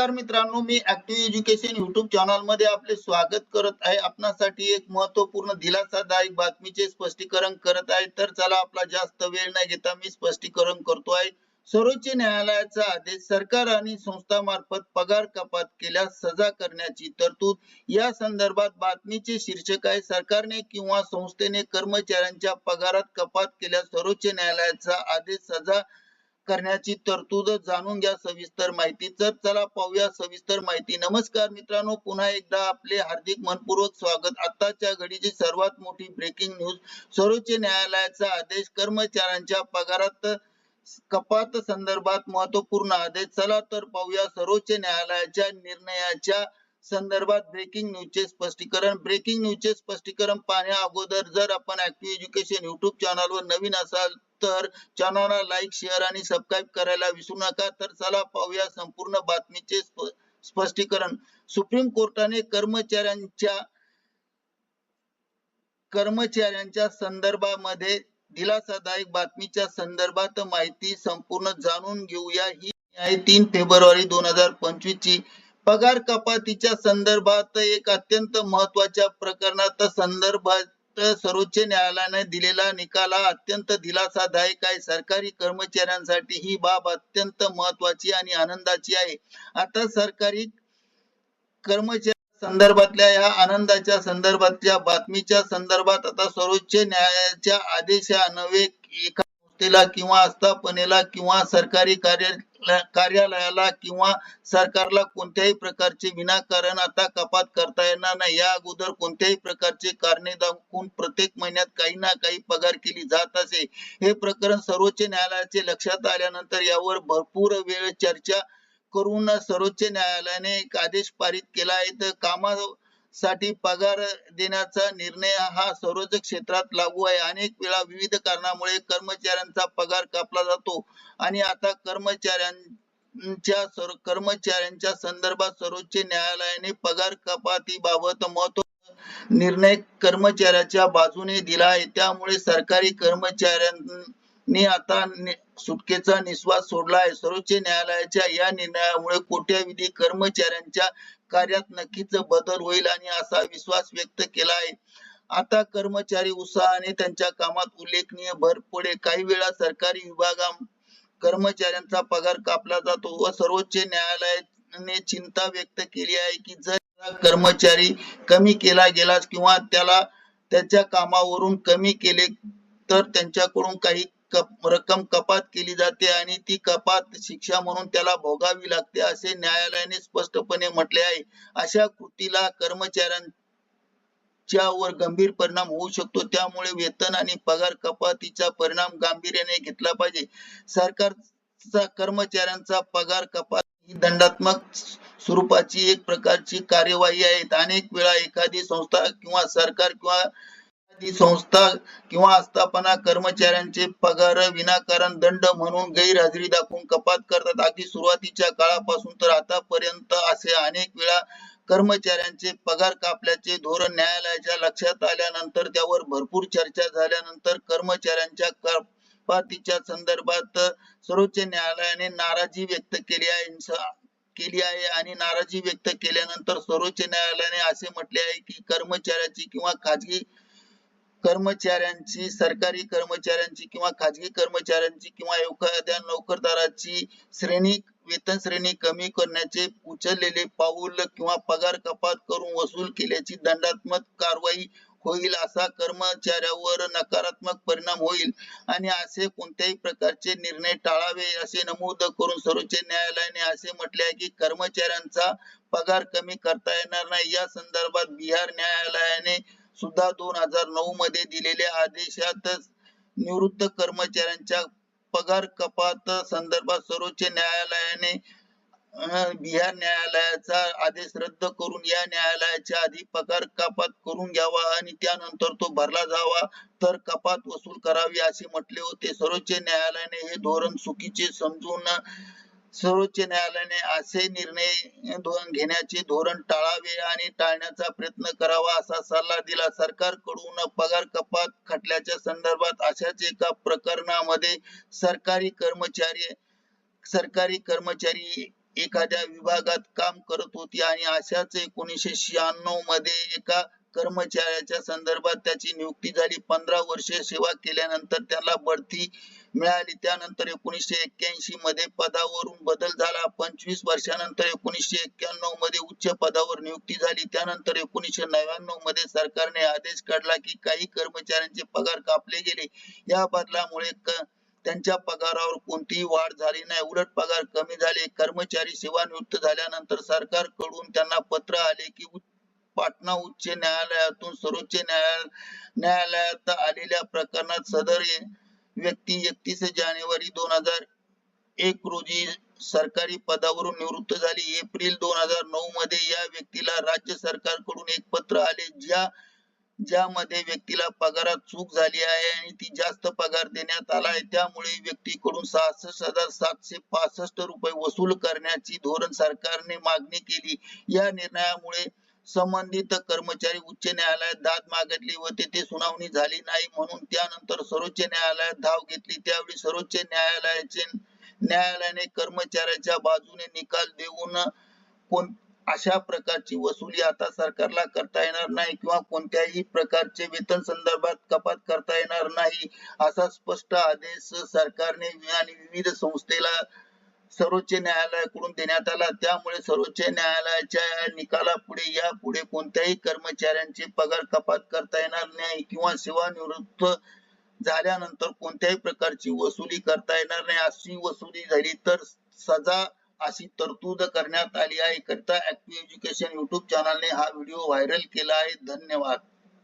नमस्कार मित्रांनो मी ऍक्टिव्ह एज्युकेशन युट्यूब चॅनलमध्ये आपले स्वागत करत आहे. आपणासाठी एक महत्त्वपूर्ण दिलासादायक बातमीचे स्पष्टीकरण करत आहे. तर चला आपला जास्त वेळ न घेता मी स्पष्टीकरण करतो आहे. सर्वोच्च न्यायालयाचा आदेश सरकार आणि संस्था मार्फत पगार कपात केल्यास सजा करण्याची तरतूद. या संदर्भात बातमीचे शीर्षक आहे सरकारने किंवा संस्थेने कर्मचाऱ्यांच्या पगारात कपात केल्यास सर्वोच्च न्यायालयाचा आदेश सजा करण्याची तरतूद जाणून घ्या सविस्तर माहिती. तर चला पाहूया सविस्तर माहिती. नमस्कार मित्रांनो पुन्हा एकदा आपले हार्दिक मनपूर्वक स्वागत. आताच्या घडीची सर्वात मोठी ब्रेकिंग न्यूज सर्वोच्च न्यायालयाचा आदेश कर्मचाऱ्यांच्या पगारात कपात संदर्भात महत्त्वपूर्ण आदेश. चला तर पाहूया सर्वोच्च न्यायालयाच्या निर्णयाच्या संदर्भात ब्रेकिंग न्यूजचे स्पष्टीकरण. ब्रेकिंग न्यूजचे स्पष्टीकरण पाहण्या अगोदर जर आपण ऍक्टिव्ह एज्युकेशन युट्यूब चॅनलवर नवीन असाल तर चॅनलला लाईक शेअर आणि सबस्क्राईब करायला विसरू नका. तर चला पाहूया संपूर्ण बातमीचे स्पष्टीकरण. सुप्रीम कोर्टाने कर्मचाऱ्यांच्या कर्मचाऱ्यांच्या संदर्भामध्ये दिलासादायक बातमीच्या संदर्भात माहिती संपूर्ण जाणून घेऊया. ही आहे तीन फेब्रुवारी दोन हजार पंचवीस ची पगार कपातीच्या संदर्भात एक अत्यंत महत्त्वाच्या प्रकरणात संदर्भात सर्वोच्च न्यायालयाने दिलेला निकाल हा अत्यंत दिलासादायक आहे. सरकारी कर्मचाऱ्यांसाठी ही बाब अत्यंत महत्वाची आणि आनंदाची आहे. आता सरकारी कर्मचारी संदर्भातल्या या आनंदाच्या संदर्भातल्या बातमीच्या संदर्भात आता सर्वोच्च न्यायालयाच्या आदेशान्वये एका संस्थेला किंवा आस्थापनेला किंवा सरकारी कार्य कार्यालयाला किंवा सरकारला कोणत्याही प्रकारचे विनाकारण आता कपात करता येणार नाही. या अगोदर कोणत्याही प्रकारचे कारणे दाखवून प्रत्येक महिन्यात काही ना काही पगार केली जात असे. हे प्रकरण सर्वोच्च न्यायालयाचे लक्षात आल्यानंतर यावर भरपूर वेळ चर्चा करून सर्वोच्च न्यायालयाने एक आदेश पारित केला आहे. तर कामा साठी पगार देण्याचा निर्णय हा सर्वच क्षेत्रात लागू आहे. अनेक वेळा विविध कारणामुळे कर्मचाऱ्यांचा पगार कापला जातो. आणि आता कर्मचाऱ्यांच्या कर्मचाऱ्यांच्या संदर्भात सर्वोच्च न्यायालयाने पगार कपातीबाबत महत्त्व निर्णय कर्मचाऱ्याच्या बाजूने दिला आहे. त्यामुळे सरकारी कर्मचाऱ्यांनी आता सुटकेचा निश्वास सोडला आहे. सर्वोच्च न्यायालयाच्या या निर्णयामुळे कोट्यावधी कर्मचाऱ्यांच्या कार्यात नक्कीच बदल होईल आणि असा विश्वास व्यक्त केला आहे. आता कर्मचारी उत्साहाने त्यांच्या कामात उल्लेखनीय भर पुढे काही वेळा सरकारी विभागा कर्मचाऱ्यांचा पगार कापला जातो व सर्वोच्च न्यायालयाने चिंता व्यक्त केली आहे की जर कर्मचारी कमी केला गेला किंवा त्याला त्याच्या कामावरून कमी केले तर त्यांच्याकडून काही कप- रक्कम कपात केली जाते आणि ती कपात शिक्षा म्हणून त्याला भोगावी लागते असे न्यायालयाने स्पष्टपणे म्हटले आहे. अशा कृतीला कर्मचाऱ्यां वर गंभीर परिणाम होऊ शकतो. त्यामुळे वेतन आणि पगार कपातीचा परिणाम गांभीर्याने घेतला पाहिजे. सरकारचा कर्मचाऱ्यांचा पगार कपात ही दंडात्मक स्वरूपाची एक प्रकारची कार्यवाही आहे. अनेक वेळा एखादी संस्था किंवा सरकार किंवा एखादी संस्था किंवा आस्थापना कर्मचाऱ्यांचे पगार विनाकारण दंड म्हणून गैरहजेरी दाखवून कपात करतात. अगदी सुरुवातीच्या काळापासून तर आतापर्यंत असे अनेक वेळा कर्मचाऱ्यांचे पगार कापल्याचे धोरण न्यायालयाच्या लक्षात आल्यानंतर त्यावर भरपूर चर्चा झाल्यानंतर कर्मचाऱ्यांच्या कपातीच्या संदर्भात सर्वोच्च न्यायालयाने नाराजी व्यक्त केली आहे. केली आहे आणि नाराजी व्यक्त केल्यानंतर सर्वोच्च न्यायालयाने असे म्हटले आहे की कर्मचाऱ्याची किंवा खाजगी कर्मचाऱ्यांची सरकारी कर्मचाऱ्यांची किंवा खाजगी कर्मचाऱ्यांची किंवा एखाद्या नोकरदाराची श्रेणी वेतन श्रेणी कमी करण्याचे उचललेले पाऊल किंवा पगार कपात करून वसूल केल्याची दंडात्मक कारवाई होईल असा कर्मचाऱ्यावर नकारात्मक परिणाम होईल. आणि असे कोणत्याही प्रकारचे निर्णय टाळावे असे नमूद करून सर्वोच्च न्यायालयाने असे म्हटले आहे की कर्मचाऱ्यांचा पगार कमी करता येणार नाही. या संदर्भात बिहार न्यायालयाने सुद्धा दोन हजार नऊ मध्ये दिलेल्या आदेशात निवृत्त कर्मचाऱ्यांच्या पगार कपात संदर्भात सर्वोच्च न्यायालयाने बिहार न्यायालयाचा आदेश रद्द करून या न्यायालयाच्या आधी पगार कपात करून घ्यावा आणि त्यानंतर तो भरला जावा. तर कपात वसूल करावी असे म्हटले होते. सर्वोच्च न्यायालयाने हे धोरण चुकीचे समजून सर्वोच्च न्यायालयाने असे निर्णय घेण्याचे धोरण टाळावे आणि टाळण्याचा प्रयत्न करावा असा सल्ला दिला. सरकारकडून पगार कपात खटल्याच्या संदर्भात अशाच एका प्रकरणामध्ये सरकारी कर्मचारी सरकारी कर्मचारी एखाद्या विभागात काम करत होती आणि अशाच एकोणीसशे शहाण्णवमध्ये एका कर्मचाऱ्याच्या संदर्भात त्याची नियुक्ती झाली. पंधरा वर्षे सेवा केल्यानंतर त्याला बढती मिळाली. त्यानंतर एकोणीसशे एक्क्याऐंशी मध्ये पदावरून बदल झाला. पंचवीस वर्षानंतर एकोणीसशे एक्क्याण्णवमध्ये उच्च पदावर नियुक्ती झाली. त्यानंतर एकोणीसशे नव्याण्णवमध्ये सरकारने आदेश काढला की काही कर्मचाऱ्यांचे पगार कापले गेले. या बदलामुळे त्यांच्या पगारावर कोणतीही वाढ झाली नाही. उलट पगार कमी झाले. कर्मचारी सेवानिवृत्त झाल्यानंतर सरकारकडून त्यांना पत्र आले की पाटणा उच्च न्यायालयातून सर्वोच्च न्यायालय न्यायालयात आलेल्या प्रकरणात सदर व्यक्ती एकतीस जानेवारी दोन हजार एक रोजी सरकारी पदावरून निवृत्त झाली. एप्रिल दोन हजार नऊ मध्ये या व्यक्तीला राज्य सरकारकडून एक पत्र आले ज्या ज्यामध्ये व्यक्तीला पगारात चूक झाली आहे आणि ती जास्त पगार देण्यात आला आहे. त्यामुळे व्यक्तीकडून सहासष्ट हजार सातशे पासष्ट रुपये वसूल करण्याची धोरण सरकारने मागणी केली. या निर्णयामुळे संबंधित कर्मचारी उच्च न्यायालयात दाद मागितली व तेथे सुनावणी झाली नाही म्हणून त्यानंतर सर्वोच्च न्यायालयात धाव घेतली. त्यावेळी सर्वोच्च न्यायालयाचे न्यायालयाने कर्मचाऱ्याच्या बाजूने निकाल देऊन कोण अशा प्रकारची वसुली आता सरकारला करता येणार नाही किंवा कोणत्याही प्रकारचे वेतन संदर्भात कपात करता येणार नाही असा स्पष्ट आदेश सरकारने आणि विविध संस्थेला सर्वोच्च न्यायालयाकडून देण्यात आला. त्यामुळे सर्वोच्च न्यायालयाच्या निकालापुढे या पुढे कोणत्याही कर्मचाऱ्यांचे पगार कपात करता येणार नाही किंवा सेवानिवृत्त झाल्यानंतर कोणत्याही प्रकारची वसुली करता येणार नाही. अशी वसुली झाली तर सजा अशी तरतूद करण्यात आली आहे. करता ऍक्टिव्ह एज्युकेशन युट्यूब चॅनलने हा व्हिडिओ व्हायरल केला आहे. धन्यवाद.